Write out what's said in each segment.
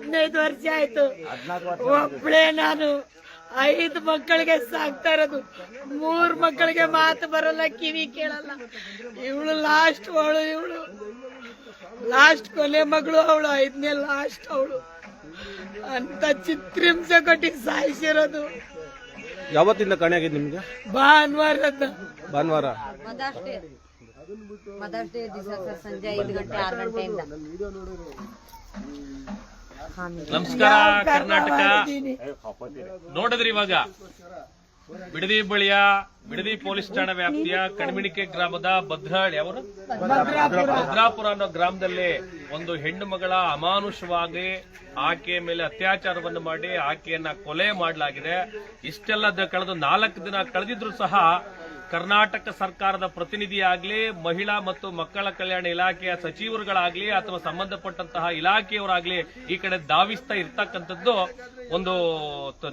ಹದಿನೈದು ವರ್ಷ ಆಯ್ತು. ಒಬ್ಳೆ ನಾನು ಐದು ಮಕ್ಕಳಿಗೆ ಸಾಕ್ತಾ ಇರೋದು. ಮೂರ್ ಮಕ್ಕಳಿಗೆ ಮಾತು ಬರಲ್ಲ ಕಿವಿ ಕೇಳಲ್ಲ. ಇವಳು ಲಾಸ್ಟ್ ಅವಳು ಇವಳು ಲಾಸ್ಟ್ ಕೊಲೆ ಮಗಳು ಅವಳು ಐದನೇ ಲಾಸ್ಟ್ ಅವಳು. ಅಂತ ಚಿತ್ರಿಂಸೆ ಕೊಟ್ಟಿ ಸಾಯಿಸಿರೋದು. ಯಾವತ್ತಿಂದ ಕಾಣೆ ಆಗಿದೆ ನಿಮ್ಗೆ? ಭಾನುವಾರ ಭಾನುವಾರ? Mother's day. ಮದರ್ಸ್ ಡೇ ದಿವಸ ಸಂಜೆ ಐದು ಗಂಟೆ ಆರು ಗಂಟೆಯಿಂದ. ನಮಸ್ಕಾರ ಕರ್ನಾಟಕ? ನೋಡಿದ್ರಿ ಇವಾಗ? ಬಿಡದಿ ಬಳಿಯ ಬಿಡದಿ ಪೊಲೀಸ್ ಠಾಣಾ ವ್ಯಾಪ್ತಿಯ ಕಣ್ಮಿಣಿಕೆ ಗ್ರಾಮದ ಭದ್ರಾಳಿ. ಅವರು ಭದ್ರಾಪುರ. ಅನ್ನೋ ಗ್ರಾಮದಲ್ಲಿ ಒಂದು ಹೆಣ್ಣು ಮಗಳ ಅಮಾನುಷವಾಗಿ ಆಕೆಯ ಮೇಲೆ ಅತ್ಯಾಚಾರವನ್ನು ಮಾಡಿ ಆಕೆಯನ್ನ ಕೊಲೆ ಮಾಡಲಾಗಿದೆ. ಇಷ್ಟೆಲ್ಲ ಕಳೆದು ನಾಲ್ಕು ದಿನ ಕಳೆದಿದ್ರು ಸಹ ಕರ್ನಾಟಕ ಸರ್ಕಾರದ ಪ್ರತಿನಿಧಿಯಾಗ್ಲಿ ಮಹಿಳಾ ಮತ್ತು ಮಕ್ಕಳ ಕಲ್ಯಾಣ ಇಲಾಖೆಯ ಸಚಿವರುಗಳಾಗ್ಲಿ ಅಥವಾ ಸಂಬಂಧಪಟ್ಟಂತಹ ಇಲಾಖೆಯವರಾಗ್ಲಿ ಈ ಕಡೆ ಧಾವಿಸ್ತಾ ಇರ್ತಕ್ಕಂಥದ್ದು ಒಂದು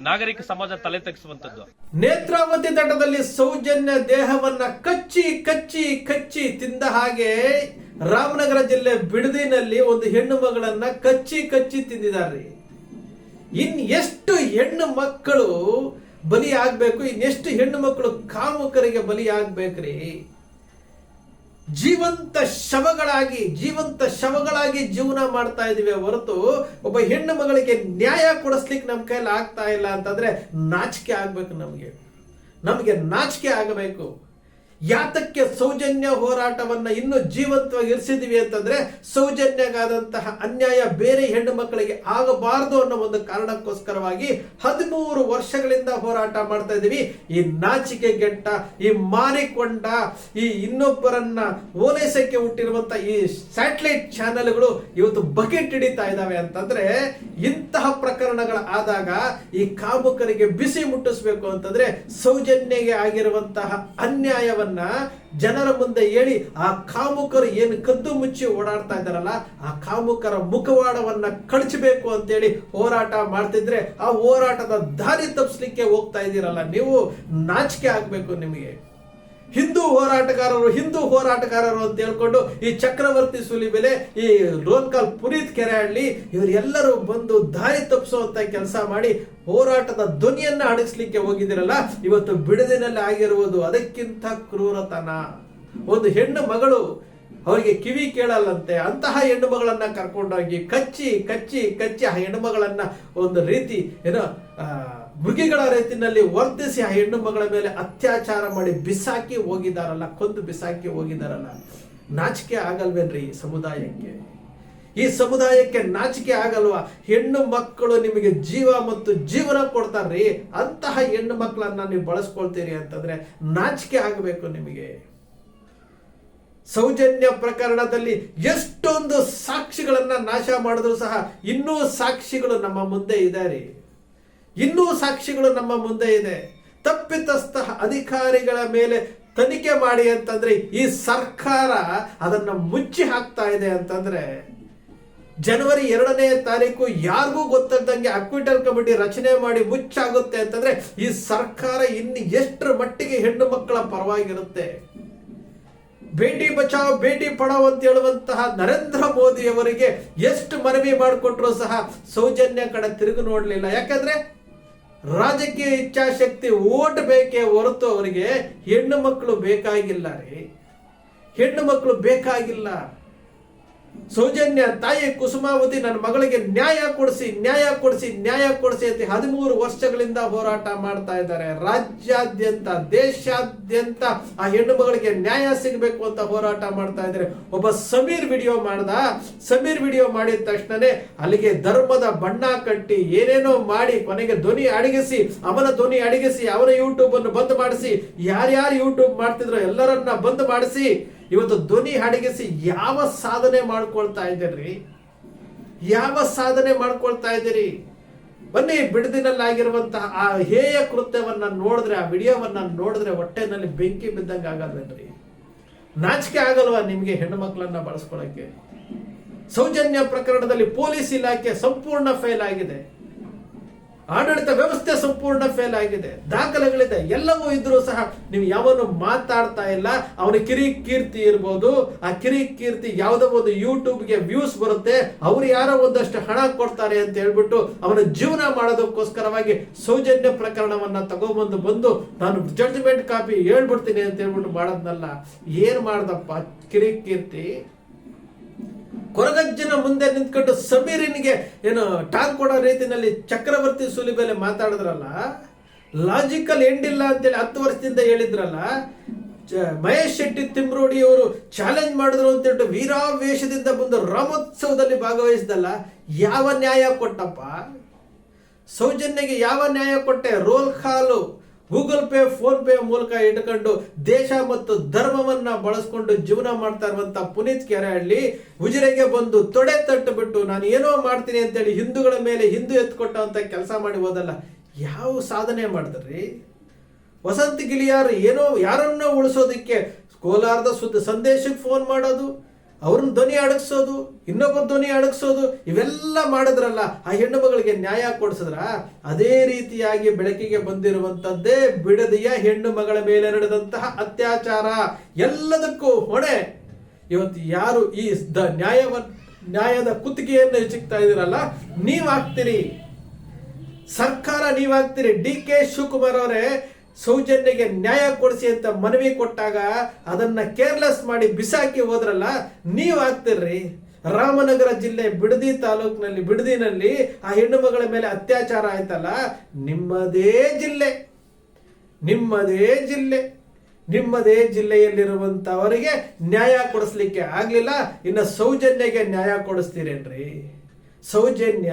ನಾಗರಿಕ ಸಮಾಜ ತಲೆ ತಗ್ಗಿಸುವಂತದ್ದು ನೇತ್ರಾವತಿ ತಟದಲ್ಲಿ ಸೌಜನ್ಯ ದೇಹವನ್ನ ಕಚ್ಚಿ ಕಚ್ಚಿ ಕಚ್ಚಿ ತಿಂದ ಹಾಗೆ ರಾಮನಗರ ಜಿಲ್ಲೆ ಬಿಡದಿನಲ್ಲಿ ಒಂದು ಹೆಣ್ಣು ಮಗಳನ್ನ ಕಚ್ಚಿ ಕಚ್ಚಿ ತಿಂದಿದ್ದಾರೆ. ಇನ್ ಎಷ್ಟು ಹೆಣ್ಣು ಮಕ್ಕಳು ಬಲಿ ಆಗ್ಬೇಕು ಇನ್ನೆಷ್ಟು ಹೆಣ್ಣು ಮಕ್ಕಳು ಕಾಮುಕರಿಗೆ ಬಲಿ ಆಗ್ಬೇಕ್ರಿ ಜೀವಂತ ಶವಗಳಾಗಿ ಜೀವಂತ ಶವಗಳಾಗಿ ಜೀವನ ಮಾಡ್ತಾ ಇದೀವಿ ಹೊರತು ಒಬ್ಬ ಹೆಣ್ಣು ಮಗಳಿಗೆ ನ್ಯಾಯ ಕೊಡಿಸ್ಲಿಕ್ಕೆ ನಮ್ಮ ಕೈಯಲ್ಲಿ ಆಗ್ತಾ ಇಲ್ಲ ಅಂತಂದ್ರೆ ನಾಚಿಕೆ ಆಗ್ಬೇಕು ನಮಗೆ. ನಮಗೆ ನಾಚಿಕೆ ಆಗಬೇಕು. ಯಾತಕ್ಕೆ ಸೌಜನ್ಯ ಹೋರಾಟವನ್ನ ಇನ್ನೂ ಜೀವಂತವಾಗಿ ಇರಿಸಿದೀವಿ ಅಂತಂದ್ರೆ ಸೌಜನ್ಯಗಾದಂತಹ ಅನ್ಯಾಯ ಬೇರೆ ಹೆಣ್ಣು ಮಕ್ಕಳಿಗೆ ಆಗಬಾರದು ಅನ್ನೋ ಒಂದು ಕಾರಣಕ್ಕೋಸ್ಕರವಾಗಿ ಹದಿಮೂರು ವರ್ಷಗಳಿಂದ ಹೋರಾಟ ಮಾಡ್ತಾ ಇದ್ದೀವಿ. ಈ ನಾಚಿಕೆ ಗೆಟ್ಟ, ಈ ಮಾರಿಕೊಂಡ, ಈ ಇನ್ನೊಬ್ಬರನ್ನ ಓಲೈಸಕ್ಕೆ ಹುಟ್ಟಿರುವಂತ ಈ ಸ್ಯಾಟಲೈಟ್ ಚಾನೆಲ್ಗಳು ಇವತ್ತು ಬಕೆಟ್ ಹಿಡಿತಾ ಇದಾವೆ ಅಂತಂದ್ರೆ ಇಂತಹ ಪ್ರಕರಣಗಳ ಆದಾಗ ಈ ಕಾಮುಕರಿಗೆ ಬಿಸಿ ಮುಟ್ಟಿಸ್ಬೇಕು ಅಂತಂದ್ರೆ ಸೌಜನ್ಯಗೆ ಆಗಿರುವಂತಹ ಅನ್ಯಾಯವನ್ನ ಜನರ ಮುಂದೆ ಹೇಳಿ ಆ ಕಾಮುಕರು ಏನು ಕದ್ದು ಮುಚ್ಚಿ ಓಡಾಡ್ತಾ ಇದ್ದಾರಲ್ಲ, ಆ ಕಾಮುಕರ ಮುಖವಾಡವನ್ನ ಕಳಚಬೇಕು ಅಂತೇಳಿ ಹೋರಾಟ ಮಾಡ್ತಿದ್ರೆ ಆ ಹೋರಾಟದ ದಾರಿ ತಪ್ಪಿಸ್ಲಿಕ್ಕೆ ಹೋಗ್ತಾ ಇದ್ದೀರಲ್ಲ ನೀವು, ನಾಚಿಕೆ ಆಗ್ಬೇಕು ನಿಮಗೆ. ಹಿಂದೂ ಹೋರಾಟಗಾರರು ಹಿಂದೂ ಹೋರಾಟಗಾರರು ಅಂತ ಹೇಳ್ಕೊಂಡು ಈ ಚಕ್ರವರ್ತಿ ಸುಲಿಬೆಲೆ ಈ ಲೋನ್ಕಾಲ್ ಪುನೀತ್ ಕೆರೆಹಳ್ಳಿ ಇವರೆಲ್ಲರೂ ಬಂದು ದಾರಿ ತಪ್ಪಿಸುವಂತ ಕೆಲಸ ಮಾಡಿ ಹೋರಾಟದ ಧ್ವನಿಯನ್ನ ಅಡಗಿಸ್ಲಿಕ್ಕೆ ಹೋಗಿದಿರಲ್ಲ ಇವತ್ತು ಬಿಡದಿನಲ್ಲಿ ಆಗಿರುವುದು ಅದಕ್ಕಿಂತ ಕ್ರೂರತನ. ಒಂದು ಹೆಣ್ಣು ಮಗಳು ಅವರಿಗೆ ಕಿವಿ ಕೇಳಲ್ಲಂತೆ ಅಂತಹ ಹೆಣ್ಣು ಮಗಳನ್ನ ಕರ್ಕೊಂಡೋಗಿ ಕಚ್ಚಿ ಕಚ್ಚಿ ಕಚ್ಚಿ ಆ ಹೆಣ್ಣು ಮಗಳನ್ನ ಒಂದು ರೀತಿ ಏನೋ ಆ, ಮೃಗಿಗಳ ರೀತಿಯಲ್ಲಿ ವರ್ತಿಸಿ ಆ ಹೆಣ್ಣು ಮಗಳ ಮೇಲೆ ಅತ್ಯಾಚಾರ ಮಾಡಿ ಬಿಸಾಕಿ ಹೋಗಿದಾರಲ್ಲ ಕೊಂದು ಬಿಸಾಕಿ ಹೋಗಿದಾರಲ್ಲ ನಾಚಿಕೆ ಆಗಲ್ವೇನ್ರಿ ಈ ಸಮುದಾಯಕ್ಕೆ? ಈ ಸಮುದಾಯಕ್ಕೆ ನಾಚಿಕೆ ಆಗಲ್ವಾ? ಹೆಣ್ಣು ಮಕ್ಕಳು ನಿಮಗೆ ಜೀವ ಮತ್ತು ಜೀವನ ಕೊಡ್ತಾರ್ರಿ. ಅಂತಹ ಹೆಣ್ಣು ಮಕ್ಕಳನ್ನ ನೀವು ಬಳಸ್ಕೊಳ್ತೀರಿ ಅಂತಂದ್ರೆ ನಾಚಿಕೆ ಆಗಬೇಕು ನಿಮಗೆ. ಸೌಜನ್ಯ ಪ್ರಕರಣದಲ್ಲಿ ಎಷ್ಟೊಂದು ಸಾಕ್ಷಿಗಳನ್ನ ನಾಶ ಮಾಡಿದ್ರು ಸಹ ಇನ್ನೂ ಸಾಕ್ಷಿಗಳು ನಮ್ಮ ಮುಂದೆ ಇದ್ದಾರೆ ಇನ್ನೂ ಸಾಕ್ಷಿಗಳು ನಮ್ಮ ಮುಂದೆ ಇದೆ. ತಪ್ಪಿತಸ್ಥ ಅಧಿಕಾರಿಗಳ ಮೇಲೆ ತನಿಖೆ ಮಾಡಿ ಅಂತಂದ್ರೆ ಈ ಸರ್ಕಾರ ಅದನ್ನ ಮುಚ್ಚಿ ಹಾಕ್ತಾ ಇದೆ ಅಂತಂದ್ರೆ ಜನವರಿ ಎರಡನೇ ತಾರೀಕು ಯಾರಿಗೂ ಗೊತ್ತಿದ್ದಂಗೆ ಅಕ್ವಿಟಲ್ ಕಮಿಟಿ ರಚನೆ ಮಾಡಿ ಮುಚ್ಚಾಗುತ್ತೆ ಅಂತಂದ್ರೆ ಈ ಸರ್ಕಾರ ಇನ್ನು ಎಷ್ಟರ ಮಟ್ಟಿಗೆ ಹೆಣ್ಣು ಮಕ್ಕಳ ಪರವಾಗಿರುತ್ತೆ. ಬೇಟಿ ಬಚಾವ್, ಬೇಟಿ ಪಡಾವ್ ಅಂತ ಹೇಳುವಂತಹ ನರೇಂದ್ರ ಮೋದಿ ಅವರಿಗೆ ಎಷ್ಟು ಮನವಿ ಮಾಡಿಕೊಟ್ರು ಸಹ ಸೌಜನ್ಯ ಕಡೆ ತಿರುಗಿ ನೋಡ್ಲಿಲ್ಲ. ಯಾಕಂದ್ರೆ ರಾಜಕೀಯ ಇಚ್ಛಾಶಕ್ತಿ ಓಟ್ ಬೇಕೇ ಹೊರತು ಅವರಿಗೆ ಹೆಣ್ಣು ಮಕ್ಕಳು ಬೇಕಾಗಿಲ್ಲ ರೀ. ಹೆಣ್ಣು ಮಕ್ಕಳು ಬೇಕಾಗಿಲ್ಲ. ಸೌಜನ್ಯ ತಾಯಿ ಕುಸುಮಾವತಿ ನನ್ನ ಮಗಳಿಗೆ ನ್ಯಾಯ ಕೊಡಿಸಿ ನ್ಯಾಯ ಕೊಡಿಸಿ ನ್ಯಾಯ ಕೊಡಿಸಿ ಅಂತ ಹದಿಮೂರು ವರ್ಷಗಳಿಂದ ಹೋರಾಟ ಮಾಡ್ತಾ ಇದ್ದಾರೆ. ರಾಜ್ಯಾದ್ಯಂತ, ದೇಶಾದ್ಯಂತ ಆ ಹೆಣ್ಣು ಮಗಳಿಗೆ ನ್ಯಾಯ ಸಿಗಬೇಕು ಅಂತ ಹೋರಾಟ ಮಾಡ್ತಾ ಇದ್ದಾರೆ. ಒಬ್ಬ ಸಮೀರ್ ವಿಡಿಯೋ ಮಾಡ್ದ. ಸಮೀರ್ ವಿಡಿಯೋ ಮಾಡಿದ ತಕ್ಷಣನೇ ಅಲ್ಲಿಗೆ ಧರ್ಮದ ಬಣ್ಣ ಕಟ್ಟಿ ಏನೇನೋ ಮಾಡಿ ಕೊನೆಗೆ ಧ್ವನಿ ಅಡಗಿಸಿ, ಅವನ ಧ್ವನಿ ಅಡಗಿಸಿ, ಅವನ ಯೂಟ್ಯೂಬ್ ಅನ್ನು ಬಂದ್ ಮಾಡಿಸಿ, ಯಾರ್ಯಾರು ಯೂಟ್ಯೂಬ್ ಮಾಡ್ತಿದ್ರು ಎಲ್ಲರನ್ನ ಬಂದ್ ಮಾಡಿಸಿ ಇವತ್ತು ಧ್ವನಿ ಅಡಗಿಸಿ ಯಾವ ಸಾಧನೆ ಮಾಡ್ಕೊಳ್ತಾ ಇದ್ದೀರಿ? ಯಾವ ಸಾಧನೆ ಮಾಡ್ಕೊಳ್ತಾ ಇದ್ದೀರಿ? ಬನ್ನಿ ಬಿಡದಿನಲ್ಲಿ ಆಗಿರುವಂತಹ ಆ ಹೇಯ ಕೃತ್ಯವನ್ನ ನೋಡಿದ್ರೆ, ಆ ವಿಡಿಯೋವನ್ನ ನೋಡಿದ್ರೆ ಹೊಟ್ಟೆನಲ್ಲಿ ಬೆಂಕಿ ಬಿದ್ದಂಗೆ ಆಗಲ್ವೇನ್ರಿ? ನಾಚಿಕೆ ಆಗಲ್ವಾ ನಿಮಗೆ ಹೆಣ್ಣು ಮಕ್ಕಳನ್ನ ಬಳಸ್ಕೊಳಕ್ಕೆ? ಸೌಜನ್ಯ ಪ್ರಕರಣದಲ್ಲಿ ಪೊಲೀಸ್ ಇಲಾಖೆ ಸಂಪೂರ್ಣ ಫೇಲ್ ಆಗಿದೆ. ಆಡಳಿತ ವ್ಯವಸ್ಥೆ ಸಂಪೂರ್ಣ ಫೇಲ್ ಆಗಿದೆ. ದಾಖಲೆಗಳಿದೆ. ಎಲ್ಲವೂ ಇದ್ರೂ ಸಹ ನೀವು ಯಾವನು ಮಾತಾಡ್ತಾ ಇಲ್ಲ. ಅವನ ಕಿರಿ ಕೀರ್ತಿ ಇರ್ಬೋದು. ಆ ಕಿರಿ ಕೀರ್ತಿ ಯಾವುದೋ ಒಂದು ಯೂಟ್ಯೂಬ್ಗೆ ವ್ಯೂಸ್ ಬರುತ್ತೆ. ಅವ್ರು ಯಾರೋ ಒಂದಷ್ಟು ಹಣ ಕೊಡ್ತಾರೆ ಅಂತ ಹೇಳ್ಬಿಟ್ಟು ಅವನ ಜೀವನ ಮಾಡೋದಕ್ಕೋಸ್ಕರವಾಗಿ ಸೌಜನ್ಯ ಪ್ರಕರಣವನ್ನ ತಗೊಬಂದು ಬಂದು ನಾನು ಜಡ್ಜ್ಮೆಂಟ್ ಕಾಪಿ ಹೇಳ್ಬಿಡ್ತೀನಿ ಅಂತ ಹೇಳ್ಬಿಟ್ಟು ಮಾಡೋದ್ನಲ್ಲ. ಏನ್ ಮಾಡ್ದಪ್ಪ? ಕಿರಿ ಕೀರ್ತಿ ಕೊರಗಜ್ಜನ ಮುಂದೆ ನಿಂತ್ಕೊಂಡು ಸಮೀರಿನಿಗೆ ಏನು ಟಾಂಗ್ ಕೊಡೋ ರೀತಿನಲ್ಲಿ ಚಕ್ರವರ್ತಿ ಸುಲಿಬೆಲೆ ಮಾತಾಡಿದ್ರಲ್ಲ? ಲಾಜಿಕಲ್ ಎಂಡ್ ಇಲ್ಲ ಅಂತೇಳಿ ಹತ್ತು ವರ್ಷದಿಂದ ಹೇಳಿದ್ರಲ್ಲ? ಮಹೇಶ್ ಶೆಟ್ಟಿ ತಿಮ್ರೋಡಿ ಅವರು ಚಾಲೆಂಜ್ ಮಾಡಿದ್ರು ಅಂತ ವೀರಾವೇಶದಿಂದ ಬಂದು ರಾಮೋತ್ಸವದಲ್ಲಿ ಭಾಗವಹಿಸಿದಲ್ಲ, ಯಾವ ನ್ಯಾಯ ಕೊಟ್ಟಪ್ಪ? ಸೌಜನ್ಯಗೆ ಯಾವ ನ್ಯಾಯ ಕೊಟ್ಟೆ? Roll call Google Pay, PhonePe ಮೂಲಕ ಇಟ್ಕೊಂಡು ದೇಶ ಮತ್ತು ಧರ್ಮವನ್ನ ಬಳಸ್ಕೊಂಡು ಜೀವನ ಮಾಡ್ತಾ ಇರುವಂತ ಪುನೀತ್ ಕೆರೆಹಳ್ಳಿ ಉಜಿರೆಗೆ ಬಂದು ತೊಡೆ ತಟ್ಟು ಬಿಟ್ಟು ನಾನು ಏನೋ ಮಾಡ್ತೀನಿ ಅಂತೇಳಿ ಹಿಂದೂಗಳ ಮೇಲೆ ಹಿಂದೂ ಎತ್ಕೊಟ್ಟ ಅಂತ ಕೆಲಸ ಮಾಡಿ ಹೋದಲ್ಲ, ಯಾವ ಸಾಧನೆ ಮಾಡಿದ್ರಿ? ವಸಂತ ಗಿಳಿಯಾರ್ ಏನೋ ಯಾರನ್ನ ಉಳಿಸೋದಕ್ಕೆ ಕೋಲಾರದ ಸುದ್ದಿ ಸಂದೇಶಕ್ಕೆ ಫೋನ್ ಮಾಡೋದು. ಅವ್ರನ್ನ ಧ್ವನಿ ಅಡಗಿಸೋದು, ಇನ್ನೊಬ್ಬರ ಧ್ವನಿ ಅಡಗಿಸೋದು, ಇವೆಲ್ಲ ಮಾಡಿದ್ರಲ್ಲ, ಆ ಹೆಣ್ಣು ಮಗಳಿಗೆ ನ್ಯಾಯ ಕೊಡಿಸಿದ್ರ? ಅದೇ ರೀತಿಯಾಗಿ ಬೆಳಕಿಗೆ ಬಂದಿರುವಂತದ್ದೇ ಬಿಡದಿಯ ಹೆಣ್ಣು ಮಗಳ ಮೇಲೆ ನಡೆದಂತಹ ಅತ್ಯಾಚಾರ. ಎಲ್ಲದಕ್ಕೂ ಹೊಣೆ. ಇವತ್ತು ಯಾರು ಈ ದ ನ್ಯಾಯವನ್ ನ್ಯಾಯದ ಕುತ್ತಿಗೆಯನ್ನು ಹೆಚ್ಚಿಕ್ತಾ ಇದೀರಲ್ಲ ನೀವಾಗ್ತೀರಿ. ಸರ್ಕಾರ ನೀವಾಗ್ತೀರಿ. ಡಿ ಕೆ ಶಿವಕುಮಾರ್ ಅವರೇ ಸೌಜನ್ಯಗೆ ನ್ಯಾಯ ಕೊಡಿಸಿ ಅಂತ ಮನವಿ ಕೊಟ್ಟಾಗ ಅದನ್ನ ಕೇರ್ಲೆಸ್ ಮಾಡಿ ಬಿಸಾಕಿ ಹೋದ್ರಲ್ಲ, ನೀವು ಆಗ್ತಿರ್ರಿ. ರಾಮನಗರ ಜಿಲ್ಲೆ ಬಿಡದಿ ತಾಲೂಕಿನಲ್ಲಿ, ಬಿಡದಿನಲ್ಲಿ ಆ ಹೆಣ್ಣು ಮಗಳ ಮೇಲೆ ಅತ್ಯಾಚಾರ ಆಯ್ತಲ್ಲ, ನಿಮ್ಮದೇ ಜಿಲ್ಲೆ. ನಿಮ್ಮದೇ ಜಿಲ್ಲೆ. ನಿಮ್ಮದೇ ಜಿಲ್ಲೆಯಲ್ಲಿರುವಂತವರಿಗೆ ನ್ಯಾಯ ಕೊಡಿಸ್ಲಿಕ್ಕೆ ಆಗಲಿಲ್ಲ, ಇನ್ನು ಸೌಜನ್ಯಗೆ ನ್ಯಾಯ ಕೊಡಿಸ್ತೀರೇನ್ರಿ? ಸೌಜನ್ಯ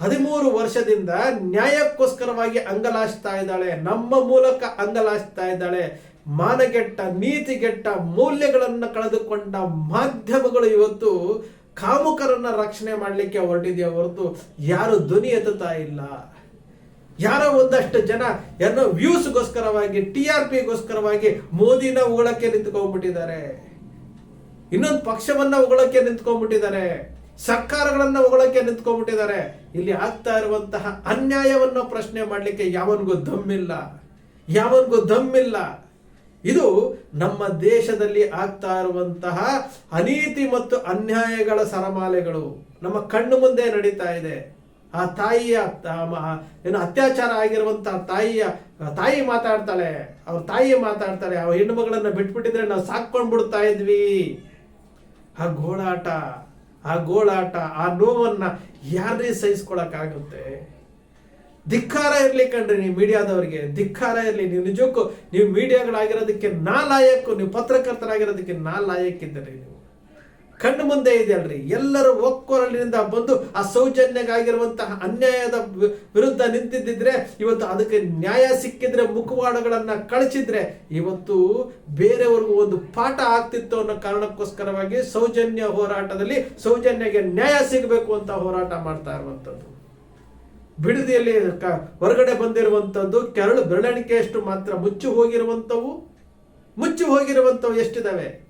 ಹದಿಮೂರು ವರ್ಷದಿಂದ ನ್ಯಾಯಕ್ಕೋಸ್ಕರವಾಗಿ ಅಂಗಲಾಚ್ತಾ ಇದ್ದಾಳೆ. ನಮ್ಮ ಮೂಲಕ ಅಂಗಲಾಚ್ತಾ ಇದ್ದಾಳೆ. ಮಾನಗೆಟ್ಟ, ನೀತಿಗೆಟ್ಟ ಮೌಲ್ಯಗಳನ್ನು ಕಳೆದುಕೊಂಡ ಮಾಧ್ಯಮಗಳು ಇವತ್ತು ಕಾಮುಕರನ್ನ ರಕ್ಷಣೆ ಮಾಡಲಿಕ್ಕೆ ಹೊರಟಿದೆಯಾ ಹೊರತು ಯಾರು ಧ್ವನಿ ಎತ್ತುತ್ತಾ ಇಲ್ಲ. ಯಾರೋ ಒಂದಷ್ಟು ಜನ ಏನೋ ವ್ಯೂಸ್ಗೋಸ್ಕರವಾಗಿ, ಟಿ ಆರ್ ಪಿಗೋಸ್ಕರವಾಗಿ ಮೋದಿನ ಉಗಳಕ್ಕೆ ನಿಂತ್ಕೊಂಡ್ಬಿಟ್ಟಿದ್ದಾರೆ. ಇನ್ನೊಂದು ಪಕ್ಷವನ್ನ ಉಗಳಕ್ಕೆ ನಿಂತ್ಕೊಂಡ್ಬಿಟ್ಟಿದ್ದಾರೆ. ಸರ್ಕಾರಗಳನ್ನ ಹೊಗಳಕ್ಕೆ ನಿಂತ್ಕೊಂಡ್ಬಿಟ್ಟಿದ್ದಾರೆ. ಇಲ್ಲಿ ಆಗ್ತಾ ಇರುವಂತಹ ಅನ್ಯಾಯವನ್ನ ಪ್ರಶ್ನೆ ಮಾಡಲಿಕ್ಕೆ ಯಾವನಿಗೂ ದಮ್ಮಿಲ್ಲ. ಯಾವನಿಗೂ ದಮ್ಮಿಲ್ಲ. ಇದು ನಮ್ಮ ದೇಶದಲ್ಲಿ ಆಗ್ತಾ ಇರುವಂತಹ ಅನೀತಿ ಮತ್ತು ಅನ್ಯಾಯಗಳ ಸರಮಾಲೆಗಳು. ನಮ್ಮ ಕಣ್ಣು ಮುಂದೆ ನಡೀತಾ ಇದೆ. ಆ ತಾಯಿಯ ಏನು ಅತ್ಯಾಚಾರ ಆಗಿರುವಂತಹ ತಾಯಿಯ ತಾಯಿ ಮಾತಾಡ್ತಾಳೆ. ಅವ್ರ ತಾಯಿ ಮಾತಾಡ್ತಾಳೆ. ಅವ್ರ ಹೆಣ್ಣು ಮಗಳನ್ನ ಬಿಟ್ಬಿಟ್ಟಿದ್ರೆ ನಾವು ಸಾಕೊಂಡ್ಬಿಡ್ತಾ ಇದ್ವಿ. ಆ ಗೋಳಾಟ ಆ ಗೋಳಾಟ, ಆ ನೋವನ್ನ ಯಾರೇ ಸಹಿಸ್ಕೊಳಕ್ಕಾಗುತ್ತೆ? ಧಿಕ್ಕಾರ ಇರಲಿ ಕಣ್ರಿ ನೀವು ಮೀಡಿಯಾದವರಿಗೆ. ಧಿಕ್ಕಾರ ಇರಲಿ. ನೀವು ನಿಜಕ್ಕೂ, ನೀವು ಮೀಡಿಯಾಗಳಾಗಿರೋದಕ್ಕೆ ನಾ ಲಾಯಕ್ಕು ನೀವು ಪತ್ರಕರ್ತರಾಗಿರೋದಕ್ಕೆ ನಾ ಲಾಯಕ್ಕಿದ್ದೀರಿ ನೀವು ಕಣ್ಣು ಮುಂದೆ ಇದೆ ಅಲ್ರಿ ಎಲ್ಲರೂ ಒಕ್ಕೊರಲಿನಿಂದ ಬಂದು ಆ ಸೌಜನ್ಯಗಾಗಿರುವಂತಹ ಅನ್ಯಾಯದ ವಿರುದ್ಧ ನಿಂತಿದ್ದಿದ್ರೆ, ಇವತ್ತು ಅದಕ್ಕೆ ನ್ಯಾಯ ಸಿಕ್ಕಿದ್ರೆ, ಮುಖವಾಡಗಳನ್ನ ಕಳಿಸಿದ್ರೆ ಇವತ್ತು ಬೇರೆಯವ್ರಿಗೂ ಒಂದು ಪಾಠ ಆಗ್ತಿತ್ತು ಅನ್ನೋ ಕಾರಣಕ್ಕೋಸ್ಕರವಾಗಿ ಸೌಜನ್ಯ ಹೋರಾಟದಲ್ಲಿ ಸೌಜನ್ಯಗೆ ನ್ಯಾಯ ಸಿಗಬೇಕು ಅಂತ ಹೋರಾಟ ಮಾಡ್ತಾ ಇರುವಂಥದ್ದು. ಬಿಡದಿಯಲ್ಲಿ ಹೊರಗಡೆ ಬಂದಿರುವಂತದ್ದು ಕೆರಳು ಬೆರಳಿಕೆಯಷ್ಟು ಮಾತ್ರ ಮುಚ್ಚಿ ಹೋಗಿರುವಂತವು ಮುಚ್ಚಿ ಹೋಗಿರುವಂಥವು ಎಷ್ಟಿದಾವೆ?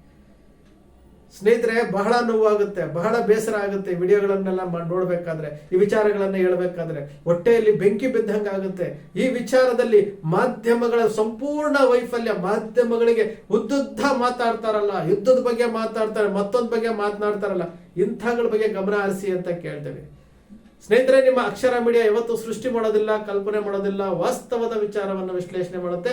ಸ್ನೇಹಿತರೆ, ಬಹಳ ನೋವಾಗುತ್ತೆ, ಬಹಳ ಬೇಸರ ಆಗುತ್ತೆ ವಿಡಿಯೋಗಳನ್ನೆಲ್ಲ ನೋಡಬೇಕಾದ್ರೆ ನೋಡ್ಬೇಕಾದ್ರೆ, ಈ ವಿಚಾರಗಳನ್ನು ಹೇಳ್ಬೇಕಾದ್ರೆ. ಹೊಟ್ಟೆಯಲ್ಲಿ ಬೆಂಕಿ ಬಿದ್ದಂಗೆ ಆಗುತ್ತೆ. ಈ ವಿಚಾರದಲ್ಲಿ ಮಾಧ್ಯಮಗಳ ಸಂಪೂರ್ಣ ವೈಫಲ್ಯ, ಮಾಧ್ಯಮಗಳಿಗೆ ಉದ್ದುದ್ದ ಮಾತಾಡ್ತಾರಲ್ಲ, ಯುದ್ಧದ ಬಗ್ಗೆ ಮಾತಾಡ್ತಾರೆ, ಮತ್ತೊಂದು ಬಗ್ಗೆ ಮಾತನಾಡ್ತಾರಲ್ಲ, ಇಂಥಗಳ ಬಗ್ಗೆ ಗಮನ ಹರಿಸಿ ಅಂತ ಕೇಳ್ತೇವೆ. ಸ್ನೇಹಿತರೆ, ನಿಮ್ಮ ಅಕ್ಷರ ಮೀಡಿಯಾ ಯಾವತ್ತು ಸೃಷ್ಟಿ ಮಾಡೋದಿಲ್ಲ, ಕಲ್ಪನೆ ಮಾಡೋದಿಲ್ಲ, ವಾಸ್ತವದ ವಿಚಾರವನ್ನು ವಿಶ್ಲೇಷಣೆ ಮಾಡುತ್ತೆ.